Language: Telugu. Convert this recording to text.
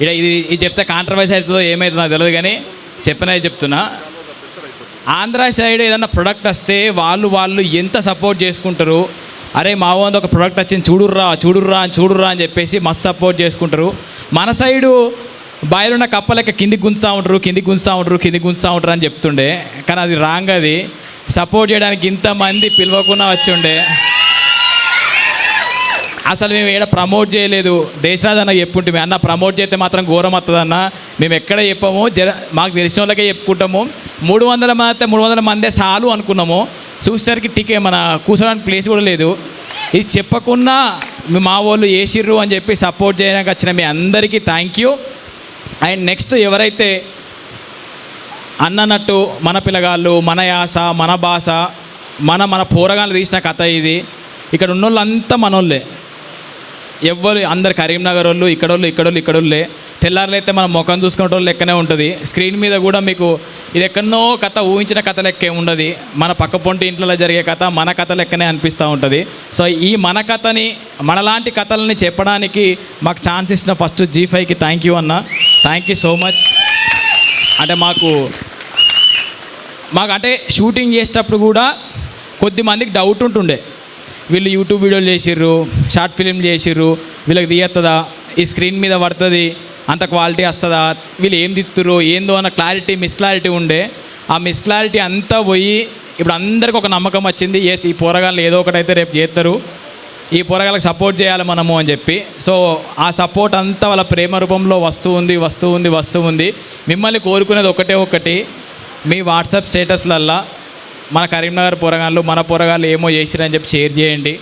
ఇక్కడ ఇది ఇది చెప్తే కాంట్రవర్సీ అవుతుందో ఏమవుతుందో నాకు తెలియదు కానీ చెప్పినా చెప్తున్నా. ఆంధ్ర సైడ్ ఏదన్నా ప్రొడక్ట్ వస్తే వాళ్ళు వాళ్ళు ఎంత సపోర్ట్ చేసుకుంటారు? అరే మా వంద ఒక ప్రొడక్ట్ వచ్చింది చూడుర్రా చూడుర్రా అని చూడుర్రా అని చెప్పేసి మస్తు సపోర్ట్ చేసుకుంటారు. మన సైడు బయలున్న కప్పలెక్క కిందికి గుంజుతూ ఉంటారు కిందికి గుంజుతూ ఉంటారు కిందికి గుంజుతూ ఉంటారు అని చెప్తుండే. కానీ అది రాంగ్ అది. సపోర్ట్ చేయడానికి ఇంతమంది పిలవకుండా వచ్చి ఉండే. అసలు మేము ఏడ ప్రమోట్ చేయలేదు. దేశరాజ్ అన్న చెప్పుంటే అన్న ప్రమోట్ చేస్తే మాత్రం ఘోరం వస్తుందన్న మేము ఎక్కడ చెప్పాము. జర మాకు తెలిసిన వాళ్ళకే చెప్పుకుంటాము. మూడు వందల మంది అయితే మూడు వందల మందే చాలు అనుకున్నాము. చూసేసరికి టికే మన కూర్చోడానికి ప్లేస్ కూడా లేదు. ఇది చెప్పకుండా మా వాళ్ళు వేసిర్రు అని చెప్పి సపోర్ట్ చేయడానికి వచ్చిన మీ అందరికీ థ్యాంక్ యూ అండ్ నెక్స్ట్ ఎవరైతే అన్ననట్టు మన పిల్లగాళ్ళు మన యాస మన భాష మన మన పోరగాళ్ళు తీసిన కథ ఇది. ఇక్కడ ఉన్న వాళ్ళంతా మనోళ్ళే. ఎవ్వరు అందరు కరీంనగర్ వాళ్ళు ఇక్కడోళ్ళు ఇక్కడోళ్ళు ఇక్కడోళ్ళే. తెల్లారులైతే మనం ముఖం చూసుకునే వాళ్ళు లెక్కనే ఉంటుంది. స్క్రీన్ మీద కూడా మీకు ఇది ఎక్కడో కథ ఊహించిన కథ లెక్కే ఉండదు. మన పక్క పొంటి ఇంట్లో జరిగే కథ మన కథ లెక్కనే అనిపిస్తూ ఉంటుంది. సో ఈ మన కథని మనలాంటి కథలని చెప్పడానికి మాకు ఛాన్స్ ఇచ్చిన ఫస్ట్ జీ ఫైవ్కి థ్యాంక్ యూ అన్న. Thank you so much. అంటే మాకు మాకు అంటే షూటింగ్ చేసేటప్పుడు కూడా కొద్ది మందికి డౌట్ ఉంటుండే. వీళ్ళు యూట్యూబ్ వీడియోలు చేసిర్రు షార్ట్ ఫిలిం చేసిర్రు వీళ్ళకి తీయత్తదా? ఈ స్క్రీన్ మీద పడుతుంది అంత క్వాలిటీ వస్తుందా? వీళ్ళు ఏం తిత్తురు ఏందో అన్న క్లారిటీ మిస్ క్లారిటీ ఉండే. ఆ మిస్ క్లారిటీ అంతా పోయి ఇప్పుడు అందరికి ఒక నమ్మకం వచ్చింది ఎస్ ఈ పోరగాళ్ళు ఏదో ఒకటైతే రేపు చేస్తారు ఈ పోరగాళ్ళకి సపోర్ట్ చేయాలి మనము అని చెప్పి. సో ఆ సపోర్ట్ అంతా వాళ్ళ ప్రేమ రూపంలో వస్తూ ఉంది వస్తూ ఉంది వస్తూ ఉంది. మిమ్మల్ని కోరుకునేది ఒకటే ఒకటి మీ వాట్సాప్ స్టేటస్లల్లా మన కరీంనగర్ పోరగాళ్ళు మన పోరగాళ్ళు ఏమో చేసిరని చెప్పి షేర్ చేయండి.